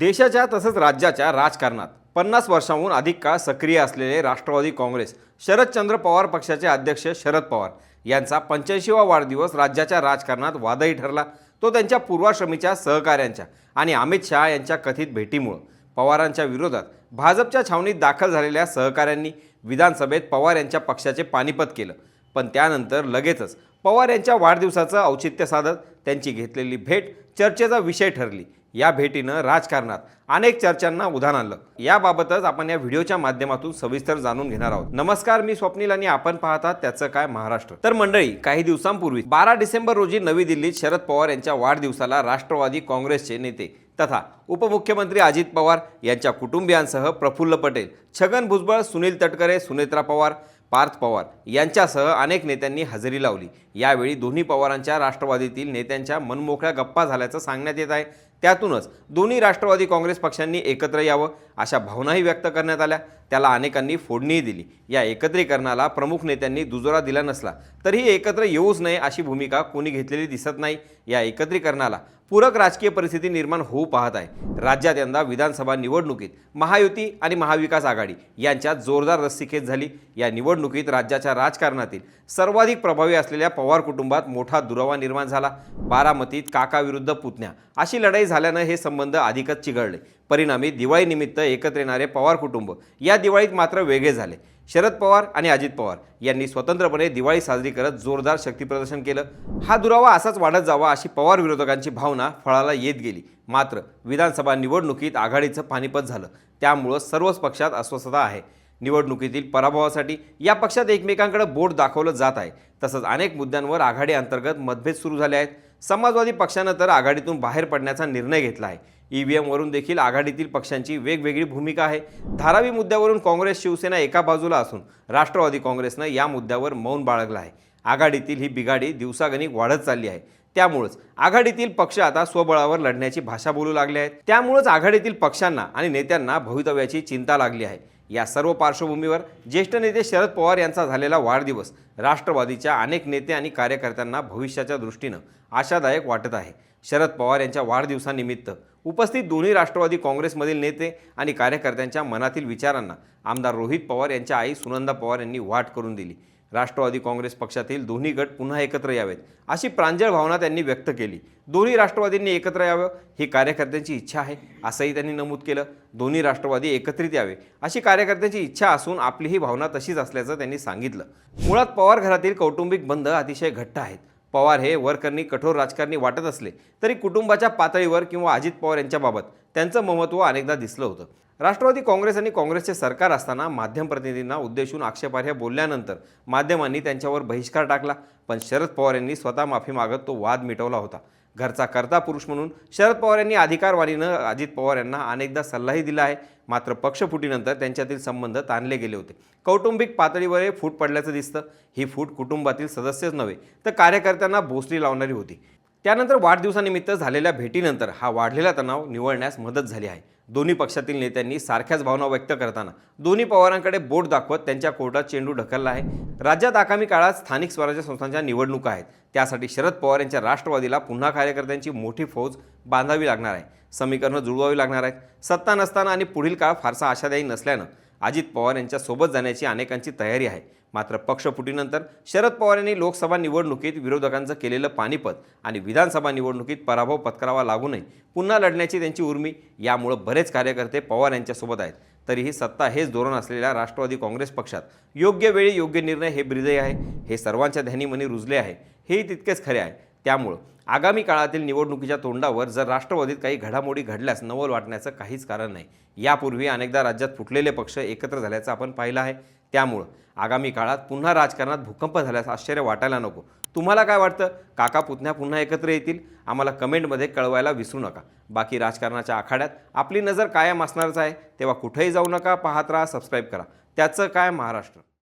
देशाच्या तसंच राज्याच्या राजकारणात पन्नास वर्षांहून अधिक काळ सक्रिय असलेले राष्ट्रवादी काँग्रेस शरदचंद्र पवार पक्षाचे अध्यक्ष शरद पवार यांचा पंच्याऐंशीवा वाढदिवस राज्याच्या राजकारणात वादही ठरला. तो त्यांच्या पूर्वाश्रमीच्या सहकाऱ्यांच्या आणि अमित शहा यांच्या कथित भेटीमुळं पवारांच्या विरोधात भाजपच्या छावणीत दाखल झालेल्या सहकाऱ्यांनी विधानसभेत पवार यांच्या पक्षाचे पानिपत केलं. पण त्यानंतर लगेचच पवार यांच्या वाढदिवसाचं औचित्य साधत त्यांची घेतलेली भेट चर्चेचा विषय ठरली. या भेटीनं राजकारणात अनेक चर्चांना उधाण आणलं. याबाबतच आपण या व्हिडिओच्या माध्यमातून सविस्तर जाणून घेणार आहोत. नमस्कार मी स्वप्नील आणि आपण पाहतात त्याचं काय महाराष्ट्र. तर मंडळी काही दिवसांपूर्वी बारा डिसेंबर रोजी नवी दिल्लीत शरद पवार यांच्या वाढदिवसाला राष्ट्रवादी काँग्रेसचे नेते तथा उपमुख्यमंत्री अजित पवार यांच्या कुटुंबियांसह प्रफुल्ल पटेल छगन भुजबळ सुनील तटकरे सुनेत्रा पवार पार्थ पवार यांच्यासह अनेक नेत्यांनी हजेरी लावली. यावेळी दोन्ही पवारांच्या राष्ट्रवादीतील नेत्यांच्या मनमोकळ्या गप्पा झाल्याचं सांगण्यात येत आहे. त्यातूनच दोन्ही राष्ट्रवादी काँग्रेस पक्षांनी एकत्र यावं अशा भावनाही व्यक्त करण्यात आल्या. त्याला अनेकांनी फोडणीही दिली. या एकत्रीकरणाला प्रमुख नेत्यांनी दुजोरा दिला नसला तरीही एकत्र येऊच नये अशी भूमिका कोणी घेतलेली दिसत नाही. या एकत्रीकरणाला पूरक राजकीय परिस्थिती निर्माण होऊ पाहत आहे. राज्यात यंदा विधानसभा निवडणुकीत महायुती आणि महाविकास आघाडी यांच्यात जोरदार रस्सीखेच झाली. या निवडणुकीत राज्याच्या राजकारणातील सर्वाधिक प्रभावी असलेल्या पवार कुटुंबात मोठा दुरावा निर्माण झाला. बारामतीत काकाविरुद्ध पुतण्या अशी लढाई झाल्यानं हे संबंध अधिकच चिघळले. परिणामी दिवाळीनिमित्त एकत्र येणारे पवार कुटुंब या दिवाळीत मात्र वेगळे झाले. शरद पवार आणि अजित पवार यांनी स्वतंत्रपणे दिवाळी साजरी करत जोरदार शक्तीप्रदर्शन केलं. हा दुरावा असाच वाढत जावा अशी पवार विरोधकांची भावना फळाला येत गेली. मात्र विधानसभा निवडणुकीत आघाडीचं पानिपत झालं. त्यामुळं सर्वच पक्षात अस्वस्थता आहे. निवडणुकीतील पराभवासाठी या पक्षात एकमेकांकडे बोट दाखवलं जात आहे. तसंच अनेक मुद्द्यांवर आघाडी अंतर्गत मतभेद सुरू झाले आहेत. समाजवादी पक्षानं तर आघाडीतून बाहेर पडण्याचा निर्णय घेतला आहे. ई व्ही एमवरून देखील आघाडीतील पक्षांची वेगवेगळी भूमिका आहे. धारावी मुद्द्यावरून काँग्रेस शिवसेना एका बाजूला असून राष्ट्रवादी काँग्रेसनं या मुद्द्यावर मौन बाळगलं आहे. आघाडीतील ही बिघाडी दिवसागणिक वाढत चालली आहे. त्यामुळंच आघाडीतील पक्ष आता स्वबळावर लढण्याची भाषा बोलू लागले आहेत. त्यामुळंच आघाडीतील पक्षांना आणि नेत्यांना भवितव्याची चिंता लागली आहे. या सर्व पार्श्वभूमीवर ज्येष्ठ नेते शरद पवार यांचा झालेला वाढदिवस राष्ट्रवादीच्या अनेक नेते आणि कार्यकर्त्यांना भविष्याच्या दृष्टीनं आशादायक वाटत आहे. शरद पवार यांच्या वाढदिवसानिमित्त उपस्थित दोन्ही राष्ट्रवादी काँग्रेसमधील नेते आणि कार्यकर्त्यांच्या मनातील विचारांना आमदार रोहित पवार यांच्या आई सुनंदा पवार यांनी वाट करून दिली. राष्ट्रवादी काँग्रेस पक्षातील दोन्ही गट पुन्हा एकत्र यावेत अशी प्रांजळ भावना त्यांनी व्यक्त केली. दोन्ही राष्ट्रवादींनी एकत्र यावं ही कार्यकर्त्यांची इच्छा आहे असंही त्यांनी नमूद केलं. दोन्ही राष्ट्रवादी एकत्रित यावे अशी कार्यकर्त्यांची इच्छा असून आपली ही भावना तशीच असल्याचं त्यांनी सांगितलं. मुळात पवार घरातील कौटुंबिक बंध अतिशय घट्ट आहेत. पवार हे वरकरणी कठोर राजकारणी वाटत असले तरी कुटुंबाच्या पातळीवर किंवा अजित पवार यांच्याबाबत त्यांचं ममत्व अनेकदा दिसलं होतं. राष्ट्रवादी काँग्रेस आणि काँग्रेसचे सरकार असताना माध्यम प्रतिनिधींना उद्देशून आक्षेपार्ह बोलल्यानंतर माध्यमांनी त्यांच्यावर बहिष्कार टाकला. पण शरद पवार यांनी स्वतः माफी मागत तो वाद मिटवला होता. घरचा करता पुरुष म्हणून शरद पवार यांनी अधिकारवाणीनं अजित पवार यांना अनेकदा सल्लाही दिला आहे. मात्र पक्षफुटीनंतर त्यांच्यातील संबंध ताणले गेले होते. कौटुंबिक पातळीवर हे फूट पडल्याचं दिसतं. ही फूट कुटुंबातील सदस्यच नव्हे तर कार्यकर्त्यांना भोसली लावणारी होती. त्यानंतर वाढदिवसानिमित्त झालेल्या भेटीनंतर हा वाढलेला तणाव निवळण्यास मदत झाली आहे. दोन्ही पक्षातील नेत्यांनी सारख्याच भावना व्यक्त करताना दोन्ही पवारांकडे बोट दाखवत त्यांच्या कोर्टात चेंडू ढकलला आहे. राज्यात आगामी काळात स्थानिक स्वराज्य संस्थांच्या निवडणुका आहेत. त्यासाठी शरद पवार यांच्या राष्ट्रवादीला पुन्हा कार्यकर्त्यांची मोठी फौज बांधावी लागणार आहे. समीकरणं जुळवावी लागणार आहेत. सत्ता नसताना आणि पुढील काळ फारसा आशादायी नसल्यानं अजित पवार यांच्या सोबत जाण्याची अनेकांची तयारी आहे. मात्र पक्षफुटीनंतर शरद पवार यांनी लोकसभा निवडणुकीत विरोधकांचं केलेलं पानिपत आणि विधानसभा निवडणुकीत पराभव पत्करावा लागू नये पुन्हा लढण्याची त्यांची उर्मी यामुळं बरेच कार्यकर्ते पवार यांच्यासोबत आहेत. तरीही सत्ता हेच धोरण असलेल्या राष्ट्रवादी काँग्रेस पक्षात योग्य वेळी योग्य निर्णय हे ब्रिदय आहे हे सर्वांच्या ध्यानीमनी रुजले आहे हेही तितकेच खरे आहे. त्यामुळं आगामी काळातील निवडणुकीच्या तोंडावर जर राष्ट्रवादीत काही घडामोडी घडल्यास नवल वाटण्याचं काहीच कारण नाही. यापूर्वी अनेकदा राज्यात फुटलेले पक्ष एकत्र झाल्याचं आपण पाहिलं आहे. त्यामुळं आगामी काळात पुन्हा राजकारणात भूकंप झाल्यास आश्चर्य वाटायला नको. तुम्हाला काय वाटतं? काका पुतण्या पुन्हा एकत्र येतील? आम्हाला कमेंटमध्ये कळवायला विसरू नका. बाकी राजकारणाच्या आखाड्यात आपली नजर कायम असणारच आहे. तेव्हा कुठेही जाऊ नका पाहत राहा सबस्क्राईब करा. त्याचं काय महाराष्ट्र?